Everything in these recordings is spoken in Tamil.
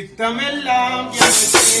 சித்தமெல்லாம் எனக்கு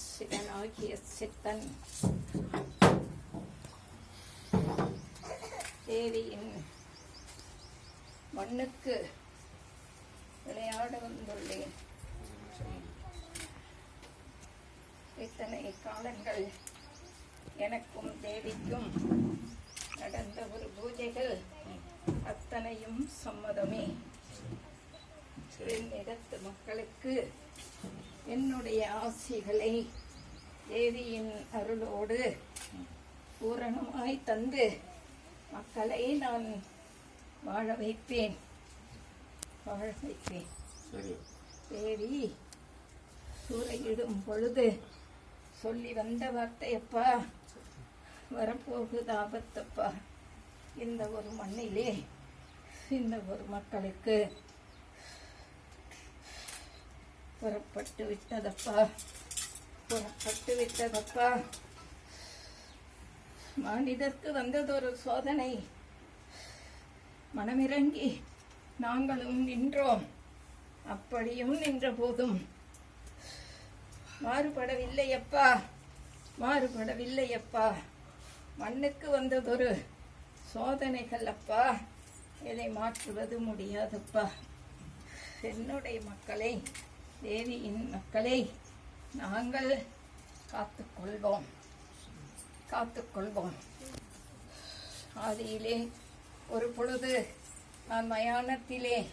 அப்பா சிவனாகிய சித்தன். தேவியின் மண்ணுக்கு விளையாட வந்துள்ளேன். இத்தனை காலங்கள் எனக்கும் தேவிக்கும் நடந்த ஒரு பூஜைகள் அத்தனையும் சம்மதமே. மக்களுக்கு என்னுடைய ஆசைகளை தேவியின் அருளோடு பூரணமாய் தந்து மக்களை நான் வாழ வைப்பேன். வாழ வைப்பேன். தேவி சூறையிடும் பொழுது சொல்லி வந்த வார்த்தையப்பா வரப்போகுது ஆபத்தப்பா. இந்த ஒரு மண்ணிலே இந்த ஒரு மக்களுக்கு புறப்பட்டு விட்டதப்பா. புறப்பட்டு விட்டதப்பா. மானிடர்க்கு வந்ததொரு சோதனை. மனமிறங்கி நாங்களும் நின்றோம். அப்படியும் நின்ற போதும். மாறுபடவில்லையப்பா. மாறுபடவில்லையப்பா. மண்ணுக்கு வந்ததொரு சோதனைகள் அப்பா இதை மாற்றுவது முடியாதப்பா. என்னுடைய மக்களை தேவியின் மக்களை நாங்கள் காத்துக்கொள்வோம். காத்துக்கொள்வோம். ஆதியிலே ஒரு பொழுது நான் மயானத்திலே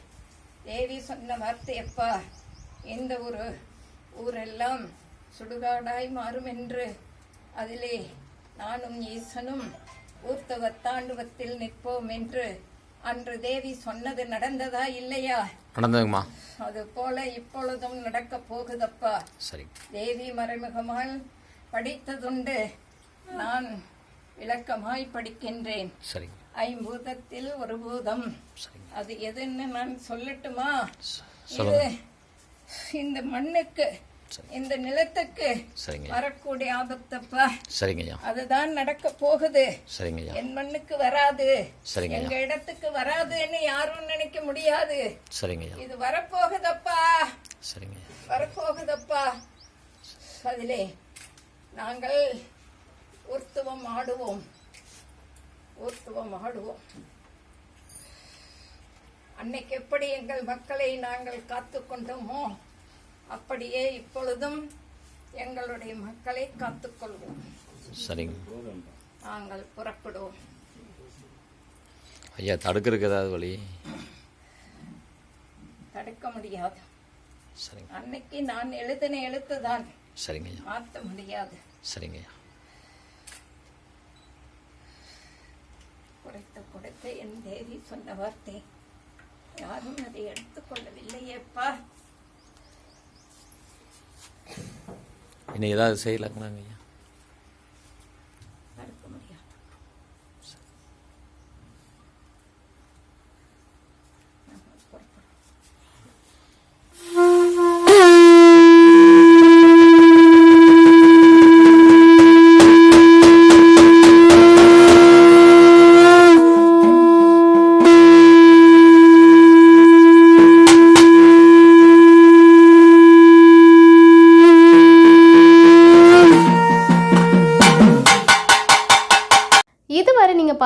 தேவி சொன்ன வார்த்தையப்பா இந்த ஒரு ஊரெல்லாம் சுடுகாடாய் மாறும் என்று அதிலே நானும் ஈசனும் ஊர்த்தவத்தாண்டுவத்தில் நிற்போம் என்று அன்று தேவி சொன்னது நடந்ததா இல்லையா? நடந்ததுங்கம்மா. அது போல இப்பொழுதும் நடக்க போகுதப்பா. சரிங்க தேவி மறைமுகமாய் படித்ததுண்டு. நான் விளக்கமாய் படிக்கின்றேன். சரிங்க ஐம்பூதத்தில் ஒரு பூதம். அது எதுன்னு நான் சொல்லட்டுமா? இது இந்த மண்ணுக்கு சரி. இந்த நிலத்துக்கு வரக்கூடிய ஆபத்தப்பா. சரிங்க அதுதான் நடக்க போகுது. சரிங்க என் மண்ணுக்கு வராது. சரிங்க எங்க இடத்துக்கு வராதுன்னு யாரும் நினைக்க முடியாது. சரிங்க இது வரப்போகுதப்பா. சரிங்க வரப்போகுதப்பா. அதிலே நாங்கள் ஊர்த்துவம் ஆடுவோம். ஊர்த்துவம் ஆடுவோம். அன்னைக்கு எப்படி எங்கள் மக்களை நாங்கள் காத்து கொண்டோமோ அப்படியே இப்பொழுதும் எங்களுடைய மக்களை காத்துக்கொள்வோம். சரிங்க. நாங்கள் புறப்படுவோம். ஐயா தடுக்கிறதுக்கு ஏதாவது வழி? தடுக்க முடியாது. சரிங்க. அன்னைக்கு நான் எழுதின எழுத்துதான். சரிங்க ஐயா. மாற்ற முடியாது. சரிங்க குறைத்து குறைத்து என் தேவி சொன்ன வார்த்தை யாரும் அதை எடுத்துக்கொள்ளவில்லையேப்பா. இனி ஏதாவது செய்யலாங்களாங்க ஐயா